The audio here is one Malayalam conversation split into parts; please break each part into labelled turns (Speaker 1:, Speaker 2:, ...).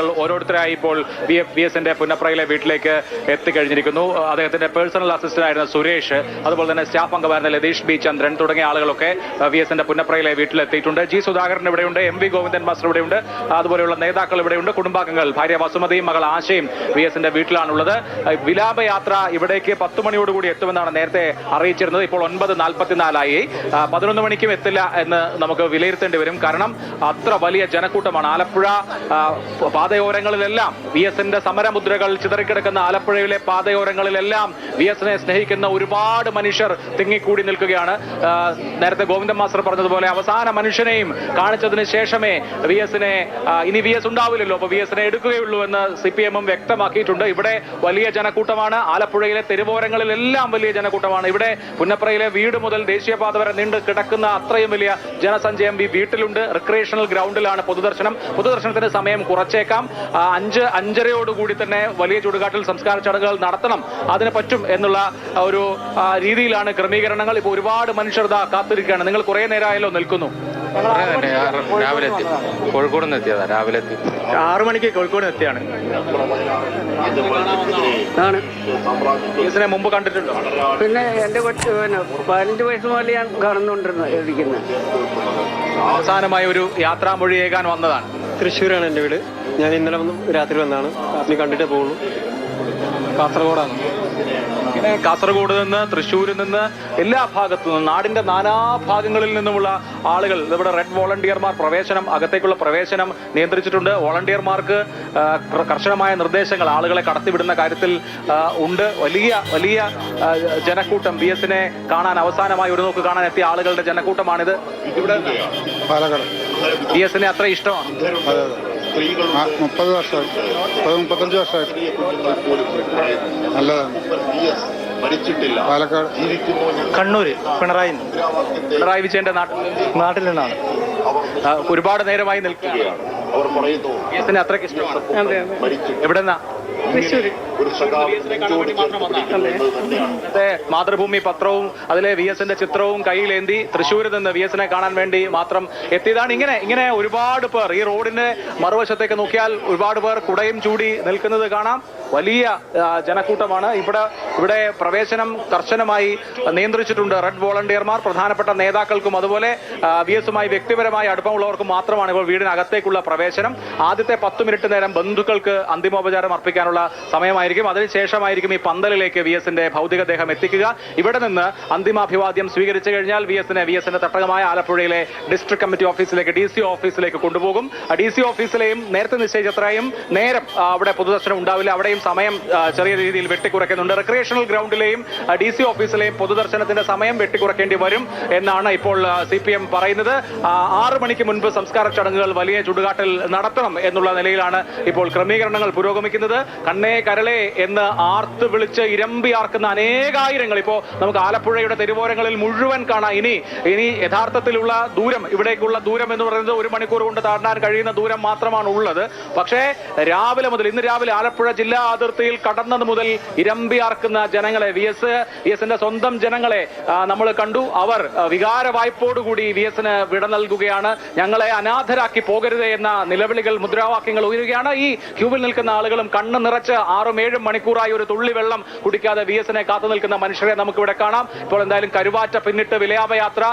Speaker 1: ഓരോരുത്തരായി ഇപ്പോൾ വി എഫ് ബി എസിന്റെ പുന്നപ്രയിലെ വീട്ടിലേക്ക് എത്തിക്കഴിഞ്ഞിരിക്കുന്നു. അദ്ദേഹത്തിന്റെ പേഴ്സണൽ അസിസ്റ്റന്റ് ആയിരുന്ന സുരേഷ് അതുപോലെ തന്നെ സ്റ്റാഫ് അംഗമായിരുന്ന ലതീഷ് ബി ചന്ദ്രൻ തുടങ്ങിയ ആളുകളൊക്കെ വി എസിന്റെ പുന്നപ്രയിലെ വീട്ടിലെത്തിയിട്ടുണ്ട്. ജി സുധാകരൻ ഇവിടെയുണ്ട് എം വി ഗോവിന്ദൻ മാസ്റ്റർ ഇവിടെയുണ്ട് അതുപോലെയുള്ള നേതാക്കൾ ഇവിടെയുണ്ട് കുടുംബാംഗങ്ങൾ ഭാര്യ വസുമതിയും മകൾ ആശയും വി എസിന്റെ വീട്ടിലാണുള്ളത്. വിലാപയാത്ര ഇവിടേക്ക് പത്ത് മണിയോടുകൂടി എത്തുമെന്നാണ് നേരത്തെ അറിയിച്ചിരുന്നത്. ഇപ്പോൾ ഒൻപത് നാൽപ്പത്തിനാലായി. പതിനൊന്ന് മണിക്കും എത്തില്ല എന്ന് നമുക്ക് വിലയിരുത്തേണ്ടി വരും. കാരണം അത്ര വലിയ ജനക്കൂട്ടമാണ്. ആലപ്പുഴ പാതയോരങ്ങളിലെല്ലാം വി എസിന്റെ സമരമുദ്രകൾ ചിതറിക്കിടക്കുന്ന ആലപ്പുഴയിലെ പാതയോരങ്ങളിലെല്ലാം വി എസിനെ സ്നേഹിക്കുന്ന ഒരുപാട് മനുഷ്യർ തിങ്ങിക്കൂടി നിൽക്കുകയാണ്. നേരത്തെ ഗോവിന്ദൻ മാസ്റ്റർ പറഞ്ഞതുപോലെ അവസാന മനുഷ്യനെയും കാണിച്ചതിന് ശേഷമേ വി എസിനെ ഇനി വി എസ് ഉണ്ടാവില്ലല്ലോ. അപ്പൊ വി എസിനെ എടുക്കുകയുള്ളൂ എന്ന് സി പി എമ്മും വ്യക്തമാക്കിയിട്ടുണ്ട്. ഇവിടെ വലിയ ജനക്കൂട്ടമാണ്. ആലപ്പുഴയിലെ തെരുവോരങ്ങളിലെല്ലാം വലിയ ജനക്കൂട്ടമാണ്. ഇവിടെ പുന്നപ്രയിലെ വീട് മുതൽ ദേശീയപാത വരെ നീണ്ട് കിടക്കുന്ന അത്രയും വലിയ ജനസഞ്ചയം വീട്ടിലുണ്ട്. റിക്രിയേഷണൽ ഗ്രൗണ്ടിലാണ് പൊതുദർശനം. പൊതുദർശനത്തിന് സമയം കുറച്ചേക്കാം. ആ, അഞ്ച് അഞ്ചരയോടുകൂടി തന്നെ വലിയ ചുടുകാട്ടിൽ സംസ്കാര ചടങ്ങുകൾ നടത്തണം. അതിന് പറ്റും എന്നുള്ള ഒരു രീതിയിലാണ് ക്രമീകരണങ്ങൾ. ഇപ്പോൾ ഒരുപാട് മനുഷ്യർ ഇതാ കാത്തിരിക്കുകയാണ്. നിങ്ങൾ കുറെ നേരമായല്ലോ നിൽക്കുന്നു.
Speaker 2: രാവിലെ എത്തി കോഴിക്കോട് നിന്ന് എത്തിയതാ രാവിലെ എത്തി
Speaker 1: ആറു മണിക്ക് കോഴിക്കോട് എത്തിയാണ്. ഇതിനെ മുമ്പ് കണ്ടിട്ടുണ്ടോ?
Speaker 3: പിന്നെ എന്റെ കൊച്ചു പിന്നെ പതിനഞ്ച് വയസ്സ് മുതൽ ഞാൻ കാണുന്നുണ്ടെന്ന് ഇരിക്കുന്നത്
Speaker 1: അവസാനമായി ഒരു യാത്രാമൊഴി ഏകാൻ വന്നതാണ്.
Speaker 4: തൃശ്ശൂരാണ് എന്റെ വീട്. ഞാൻ ഇന്നലെ വന്ന് രാത്രി വന്നാണ്. അപ്പം കണ്ടിട്ടേ പോകുള്ളൂ കാസർഗോഡാണ്.
Speaker 1: ഇങ്ങനെ കാസർഗോഡ് നിന്ന് തൃശ്ശൂരിൽ നിന്ന് എല്ലാ ഭാഗത്തു നിന്നും നാടിന്റെ നാനാ ഭാഗങ്ങളിൽ നിന്നുമുള്ള ആളുകൾ ഇവിടെ റെഡ് വോളണ്ടിയർമാർ പ്രവേശനം അകത്തേക്കുള്ള പ്രവേശനം നിയന്ത്രിച്ചിട്ടുണ്ട്. വോളണ്ടിയർമാർക്ക് കർശനമായ നിർദ്ദേശങ്ങൾ ആളുകളെ കടത്തിവിടുന്ന കാര്യത്തിൽ ഉണ്ട്. വലിയ വലിയ ജനക്കൂട്ടം ബി എസിനെ കാണാൻ അവസാനമായി ഒരു നോക്ക് കാണാൻ എത്തിയ ആളുകളുടെ ജനക്കൂട്ടമാണിത്. ഇവിടെ ബി എസിനെ അത്ര ഇഷ്ടമാണ്
Speaker 5: മുപ്പത് വർഷമായി. മുപ്പത് മുപ്പത്തഞ്ച് വർഷമായി. നല്ലതാണ്. പാലക്കാട്.
Speaker 4: കണ്ണൂര് പിണറായി
Speaker 1: പിണറായി വിജയന്റെ നാട്ടിൽ
Speaker 4: നാട്ടിൽ നിന്നാണ്.
Speaker 1: ഒരുപാട് നേരമായി നിൽക്കുകയാണ്. അത്രയ്ക്ക് ഇഷ്ടമാണ്. എവിടെന്നാ?
Speaker 3: തൃശ്ശൂർ
Speaker 1: ഇന്നത്തെ മാതൃഭൂമി പത്രവും അതിലെ വി എസിന്റെ ചിത്രവും കയ്യിലേന്തി തൃശ്ശൂരിൽ നിന്ന് വി എസിനെ കാണാൻ വേണ്ടി മാത്രം എത്തിയതാണ്. ഇങ്ങനെ ഇങ്ങനെ ഒരുപാട് പേർ ഈ റോഡിന്റെ മറുവശത്തേക്ക് നോക്കിയാൽ ഒരുപാട് പേർ കുടയും ചൂടി നിൽക്കുന്നത് കാണാം. വലിയ ജനക്കൂട്ടമാണ്. ഇവിടെ ഇവിടെ പ്രവേശനം കർശനമായി നിയന്ത്രിച്ചിട്ടുണ്ട് റെഡ് വോളണ്ടിയർമാർ. പ്രധാനപ്പെട്ട നേതാക്കൾക്കും അതുപോലെ വി എസുമായി വ്യക്തിപരമായി അടുപ്പമുള്ളവർക്കും മാത്രമാണ് ഇപ്പോൾ വീടിനകത്തേക്കുള്ള പ്രവേശനം. ആദ്യത്തെ പത്ത് മിനിറ്റ് നേരം ബന്ധുക്കൾക്ക് അന്തിമോപചാരം അർപ്പിക്കാനുള്ള സമയമായിരിക്കും. അതിനുശേഷമായിരിക്കും ഈ പന്തലിലേക്ക് വി എസിന്റെ ഭൗതികദേഹം എത്തിക്കുക. ഇവിടെ നിന്ന് അന്തിമാഭിവാദ്യം സ്വീകരിച്ചു കഴിഞ്ഞാൽ വി എസിനെ വി എസിന്റെ തട്ടകമായ ആലപ്പുഴയിലെ ഡിസ്ട്രിക്ട് കമ്മിറ്റി ഓഫീസിലേക്ക് ഡി സി ഓഫീസിലേക്ക് കൊണ്ടുപോകും. ഡി സി ഓഫീസിലെയും നേരത്തെ നിശ്ചയിച്ചത്രയും നേരം അവിടെ പൊതുദർശനം ഉണ്ടാവില്ല. അവിടെയും സമയം ചെറിയ രീതിയിൽ വെട്ടിക്കുറയ്ക്കുന്നുണ്ട്. റിക്രിയേഷണൽ ഗ്രൗണ്ടിലെയും ഡി സി ഓഫീസിലെയും പൊതുദർശനത്തിന്റെ സമയം വെട്ടിക്കുറയ്ക്കേണ്ടി വരും എന്നാണ് ഇപ്പോൾ സി പി എം പറയുന്നത്. ആറ് മണിക്ക് മുൻപ് സംസ്കാര ചടങ്ങുകൾ വലിയ ചുടുകാട്ടിൽ നടത്തണം എന്നുള്ള നിലയിലാണ് ഇപ്പോൾ ക്രമീകരണങ്ങൾ പുരോഗമിക്കുന്നത്. കണ്ണേ കരളേ എന്ന് ആർത്ത് വിളിച്ച് ഇരമ്പിയാർക്കുന്ന അനേകായിരങ്ങൾ ഇപ്പോ നമുക്ക് ആലപ്പുഴയുടെ തെരുവോരങ്ങളിൽ മുഴുവൻ കാണാം. ഇനി ഇനി യഥാർത്ഥത്തിലുള്ള ദൂരം ഇവിടേക്കുള്ള ദൂരം എന്ന് പറയുന്നത് ഒരു മണിക്കൂർ കൊണ്ട് താണ്ടാൻ കഴിയുന്ന ദൂരം മാത്രമാണ് ഉള്ളത്. പക്ഷേ രാവിലെ മുതൽ ഇന്ന് രാവിലെ ആലപ്പുഴ ജില്ലാ അതിർത്തിയിൽ കടന്നത് മുതൽ ഇരമ്പിയാർക്കുന്ന ജനങ്ങളെ വി എസ് വി എസിന്റെ സ്വന്തം ജനങ്ങളെ നമ്മൾ കണ്ടു. അവർ വികാര വായ്പോടുകൂടി വി എസിന് വിട നൽകുകയാണ്. ഞങ്ങളെ അനാഥരാക്കി പോകരുത് എന്ന നിലവിളികൾ മുദ്രാവാക്യങ്ങൾ ഉയരുകയാണ്. ഈ ക്യൂവിൽ നിൽക്കുന്ന ആളുകളും കണ്ണ് നിറച്ച് ആറും ഏഴും മണിക്കൂറായി ഒരു തുള്ളി വെള്ളം കുടിക്കാതെ വി എസിനെ കാത്തു നിൽക്കുന്ന മനുഷ്യരെ നമുക്ക് ഇവിടെ കാണാം. ഇപ്പോൾ എന്തായാലും കരുവാറ്റ പിന്നിട്ട് വിലയാപയാത്ര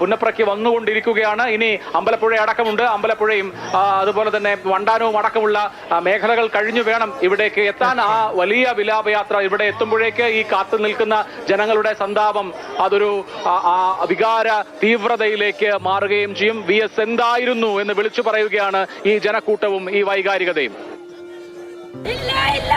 Speaker 1: പുന്നപ്രയ്ക്ക് വന്നുകൊണ്ടിരിക്കുകയാണ്. ഇനി അമ്പലപ്പുഴ അടക്കമുണ്ട്. അമ്പലപ്പുഴയും അതുപോലെ തന്നെ വണ്ടാനവും അടക്കമുള്ള മേഖലകൾ കഴിഞ്ഞു വേണം ഇവിടേക്ക് എത്താൻ. ആ വലിയ വിലാപയാത്ര ഇവിടെ എത്തുമ്പോഴേക്ക് ഈ കാത്തു നിൽക്കുന്ന ജനങ്ങളുടെ സന്താപം അതൊരു വികാര തീവ്രതയിലേക്ക് മാറുകയും ചെയ്യും. വി എസ് എന്തായിരുന്നു എന്ന് വിളിച്ചു പറയുകയാണ് ഈ ജനക്കൂട്ടവും ഈ വൈകാരികതയും.
Speaker 6: ಇಲ್ಲ ಇಲ್ಲ